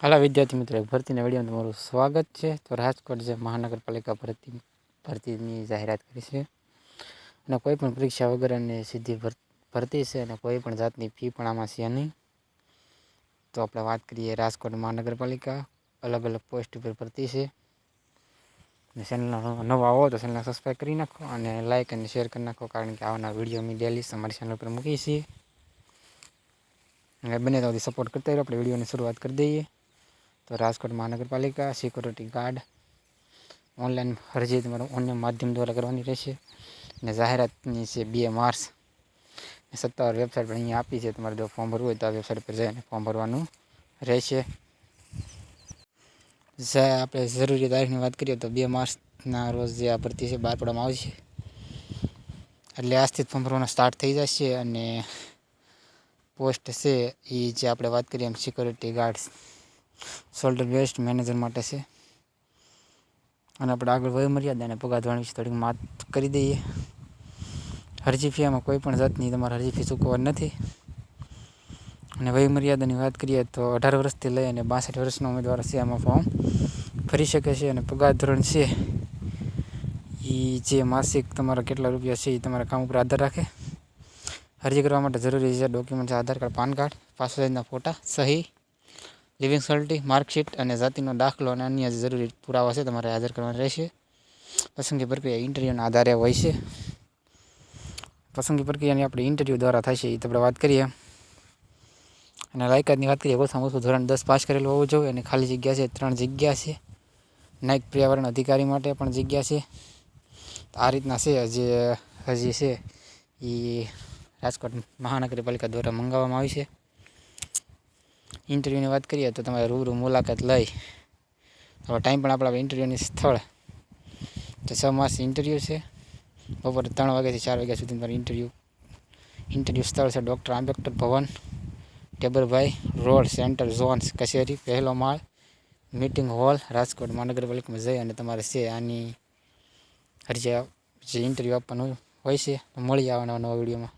હાલા વિદ્યાર્થી મિત્રો ભરતીના વિડીયોમાં તમારું સ્વાગત છે. તો રાજકોટ જે મહાનગરપાલિકા ભરતી, ભરતીની જાહેરાત કરી છે અને કોઈ પણ પરીક્ષા વગર અને સીધી ભરતી છે અને કોઈ પણ જાતની ફી પણ આમાં છે નહીં. તો આપણે વાત કરીએ રાજકોટ મહાનગરપાલિકા, અલગ અલગ પોસ્ટ ઉપર ભરતી છે. અને ચેનલના નવા આવો તો ચેનલને સબસ્ક્રાઈબ કરી નાખો અને લાઇક અને શેર કરી નાખો કારણ કે આવનાર વીડિયો અમે ડેલી અમારી ચેનલ પર મૂકીએ છીએ. અને બને તો સપોર્ટ કરતા રહ્યો આપણે વિડીયોની શરૂઆત કરી દઈએ. તો રાજકોટ મહાનગરપાલિકા સિક્યુરિટી ગાર્ડ ઓનલાઈન અરજી તમારું અન્ય માધ્યમ દ્વારા કરવાની રહેશે. અને જાહેરાતની છે બે માર્ચ. સત્તાવાર વેબસાઇટ પણ અહીંયા આપી છે. તમારે જો ફોર્મ ભરવું હોય તો આ વેબસાઇટ પર જઈને ફોર્મ ભરવાનું રહેશે. આપણે જરૂરી તારીખની વાત કરીએ તો બે માર્ચના રોજ જે આ ભરતી છે, બહાર પાડવામાં આવશે. એટલે આજથી ફોર્મ ભરવાનું સ્ટાર્ટ થઈ જશે અને પોસ્ટ છે એ જે આપણે વાત કરીએ એમ security guards shoulder best manager માટે છે. અને આપણે આગળ વય મર્યાદા અને પગાર ધોરણ વિશે થોડીક વાત કરી દઈએ. હરજી ફીમાં કોઈ પણ જાતની તમારે હરજી ફી ચૂકવવાની નથી. અને વય મર્યાદાની વાત કરીએ તો અઢાર વર્ષથી લઈ અને બાસઠ વર્ષનો ઉમેદવાર છે આમાં ફોર્મ ભરી શકે છે અને પગાર ધોરણ છે. એ જે માસિક તમારા કેટલા રૂપિયા છે એ તમારા કામ ઉપર આધાર રાખે. અરજી કરવા માટે જરૂરી છે ડોક્યુમેન્ટ છે, Aadhaar card, PAN card passport ફોટા, સહી લિવિંગ સર્ટી માર્કશીટ અને જાતિનો દાખલો અને અન્ય જરૂરી પુરાવા છે તમારે હાજર કરવાના રહેશે. પસંદગી પ્રક્રિયા ઇન્ટરવ્યૂના આધારે હોય છે. પસંદગી પ્રક્રિયાની આપણે ઇન્ટરવ્યૂ દ્વારા થશે એ આપણે વાત કરીએ. અને લાયકાતની વાત કરીએ ઓછામાં ઓછું ધોરણ દસ પાસ કરેલું હોવું જોઈએ અને ખાલી જગ્યા છે, ત્રણ જગ્યા છે. નાયક પર્યાવરણ અધિકારી માટે પણ જગ્યા છે. આ રીતના છે, જે હજી છે એ રાજકોટ મહાનગરપાલિકા દ્વારા મંગાવવામાં આવી છે. ઇન્ટરવ્યૂની વાત કરીએ તો તમારે રૂબરૂ મુલાકાત લઈ. હવે ટાઈમ પણ આપણા ઇન્ટરવ્યૂની સ્થળ. તો છ માસ ઇન્ટરવ્યૂ છે. બપોરે ત્રણ વાગ્યાથી ચાર વાગ્યા સુધી તમારે ઇન્ટરવ્યૂ ઇન્ટરવ્યૂ સ્થળ છે ડૉક્ટર આંબેડકર ભવન. ટેબરભાઈ રોડ સેન્ટર ઝોન્સ કચેરી, પહેલો માળ મિટિંગ હોલ રાજકોટ મહાનગરપાલિકામાં જઈ અને તમારે છે આની અરજી જે ઇન્ટરવ્યૂ આપવાનું હોય છે મળી આવવાના નવા વિડીયોમાં